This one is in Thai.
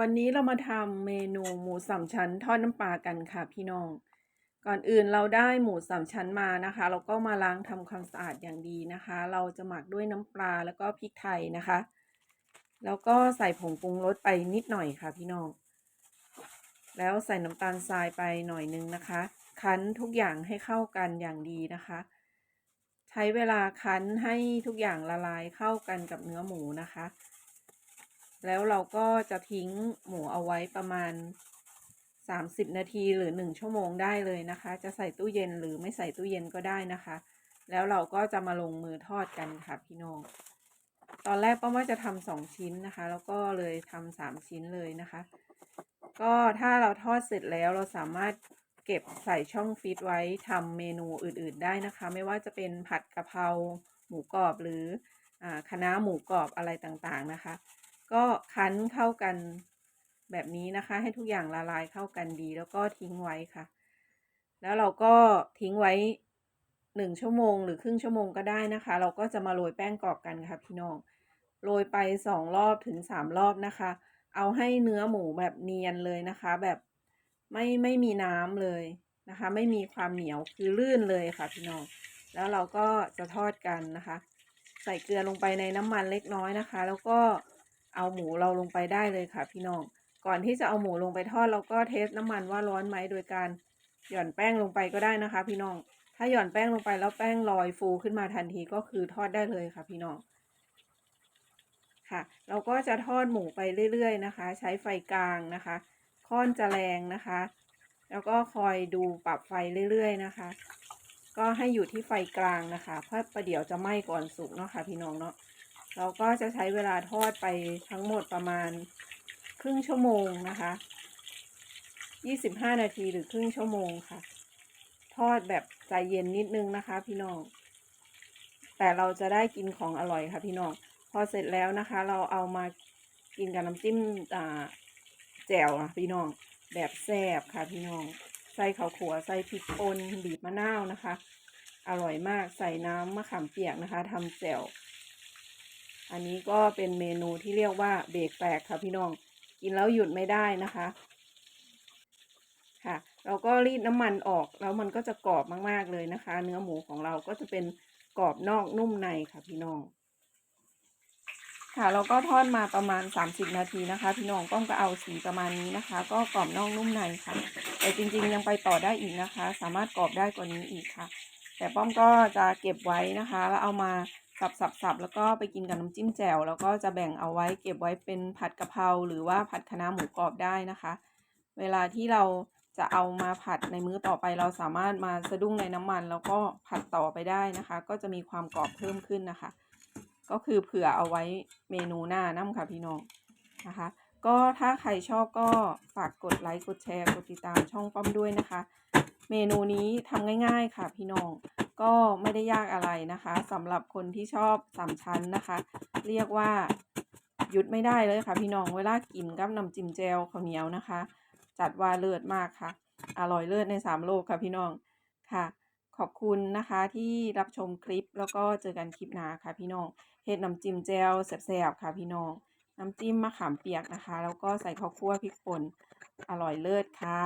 วันนี้เรามาทำเมนูหมูสามชั้นทอดน้ำปลากันค่ะพี่น้อง ก่อนอื่นเราได้หมูสามชั้นมานะคะเราก็มาล้างทำความสะอาดอย่างดีนะคะ เราจะหมักด้วยน้ำปลาแล้วก็พริกไทยนะคะ แล้วก็ใส่ผงปรุงรสไปนิดหน่อยค่ะพี่น้อง แล้วใส่น้ำตาลทรายไปหน่อยนึงนะคะ คั้นทุกอย่างให้เข้ากันอย่างดีนะคะ ใช้เวลาคั้นให้ทุกอย่างละลายเข้ากันกับเนื้อหมูนะคะ แล้วเราก็จะทิ้งหมูเอาไว้ประมาณ 30 นาทีหรือ 1 ชั่วโมงได้เลยนะคะ จะใส่ตู้เย็นหรือไม่ใส่ตู้เย็นก็ได้นะคะ แล้วเราก็จะมาลงมือทอดกันค่ะพี่น้องตอนแรกป้าว่าจะทำสองชิ้นนะคะ แล้วก็เลยทำสามชิ้นเลยนะคะ ก็ถ้าเราทอดเสร็จแล้วเราสามารถเก็บใส่ช่องฟีดไว้ทำเมนูอื่นๆได้นะคะ ไม่ว่าจะเป็นผัดกะเพราหมูกรอบหรืออ่าคะน้าหมูกรอบอะไรต่างๆนะคะ ก็คั้นเข้ากันแบบนี้นะคะ ให้ทุกอย่างละลายเข้ากันดี แล้วก็ทิ้งไว้ค่ะ แล้วเราก็ทิ้งไว้หนึ่งชั่วโมงหรือครึ่งชั่วโมงก็ได้นะคะ เราก็จะมาโรยแป้งกรอบกันค่ะพี่น้องโรยไปสองรอบถึงสามรอบนะคะ เอาให้เนื้อหมูแบบเนียนเลยนะคะ แบบไม่ไม่มีน้ำเลยนะคะ ไม่มีความเหนียวคือลื่นเลยค่ะพี่น้องแล้วเราก็จะทอดกันนะคะ ใส่เกลือลงไปในน้ำมันเล็กน้อยนะคะ แล้วก็ เอาหมูเราลงไปได้เลยค่ะ พี่น้อง ก่อนที่จะเอาหมูลงไปทอดเราก็เทสน้ำมันว่าร้อนไหมโดยการหย่อนแป้งลงไปก็ได้นะคะ พี่น้อง ถ้าหย่อนแป้งลงไปแล้วแป้งลอยฟูขึ้นมาทันทีก็คือทอดได้เลยค่ะ พี่น้อง ค่ะ เราก็จะทอดหมูไปเรื่อยๆนะคะ ใช้ไฟกลางนะคะ ค่อนจะแรงนะคะ แล้วก็คอยดูปรับไฟเรื่อยๆนะคะ ก็ให้อยู่ที่ไฟกลางนะคะ เพราะประเดี๋ยวจะไหม้ก่อนสุกเนาะค่ะพี่น้องเนาะ เราก็จะใช้เวลาทอดไปทั้งหมดประมาณครึ่งชั่วโมงนะคะ 25 นาทีหรือครึ่งชั่วโมงค่ะ ทอดแบบใจเย็นนิดนึงนะคะ พี่น้อง แต่เราจะได้กินของอร่อยค่ะพี่น้อง พอเสร็จแล้วนะคะ เราเอามากินกับน้ำจิ้มอ่าแจ่วนะพี่น้อง แบบแซ่บค่ะพี่น้อง ใส่ข้าวขัวใส่พริกป่นบีบมะนาวนะคะ อร่อยมากใส่น้ำมะขามเปียกนะคะทำแจ่ว อันนี้ก็เป็นเมนูที่เรียกว่าเบรกแตกค่ะพี่น้อง กินแล้วหยุดไม่ได้นะคะ ค่ะ เราก็รีดน้ำมันออกแล้วมันก็จะกรอบมากๆเลยนะคะ เนื้อหมูของเราก็จะเป็นกรอบนอกนุ่มในค่ะพี่น้อง ค่ะเราก็ทอดมาประมาณ 30 นาทีนะคะ พี่น้องก้องก็เอาสีประมาณนี้นะคะ ก็กรอบนอกนุ่มในค่ะ แต่จริงๆยังไปต่อได้อีกนะคะ สามารถกรอบได้กว่านี้อีกค่ะ แต่ป้อมก็จะเก็บไว้นะคะ แล้วเอามาสับสับสับแล้วก็ไปกินกับน้ำจิ้มแจ่วแล้วก็จะแบ่งเอาไว้เก็บไว้เป็นผัดกะเพราหรือว่าผัดคะน้าหมูกรอบได้นะคะ เวลาที่เราจะเอามาผัดในมื้อต่อไปเราสามารถมาสะดุ้งในน้ำมัน แล้วก็ผัดต่อไปได้นะคะ ก็จะมีความกรอบเพิ่มขึ้นนะคะ ก็คือเผื่อเอาไว้เมนูหน้าน้ำค่ะพี่น้องนะคะ ก็ถ้าใครชอบก็ฝากกดไลค์กดแชร์กดติดตามช่องป้อมด้วยนะคะ เมนูนี้ทำง่ายๆค่ะพี่น้อง ก็ไม่ได้ยากอะไรนะคะสำหรับคนที่ชอบสามชั้นนะคะ เรียกว่าหยุดไม่ได้เลยค่ะ พี่น้องเวลากินกับน้ำจิ้มแจวข้าวเหนียวนะคะ จัดว่าเลิศมากค่ะ อร่อยเลิศในสามโลกค่ะพี่น้องค่ะ ขอบคุณนะคะที่รับชมคลิปแล้วก็เจอกันคลิปหน้าค่ะพี่น้องเฮ็ดน้ำจิ้มแจวแซ่บๆค่ะพี่น้องน้ำจิ้มมะขามเปียกนะคะ แล้วก็ใส่ข้าวคั่วพริกป่นอร่อยเลิศค่ะ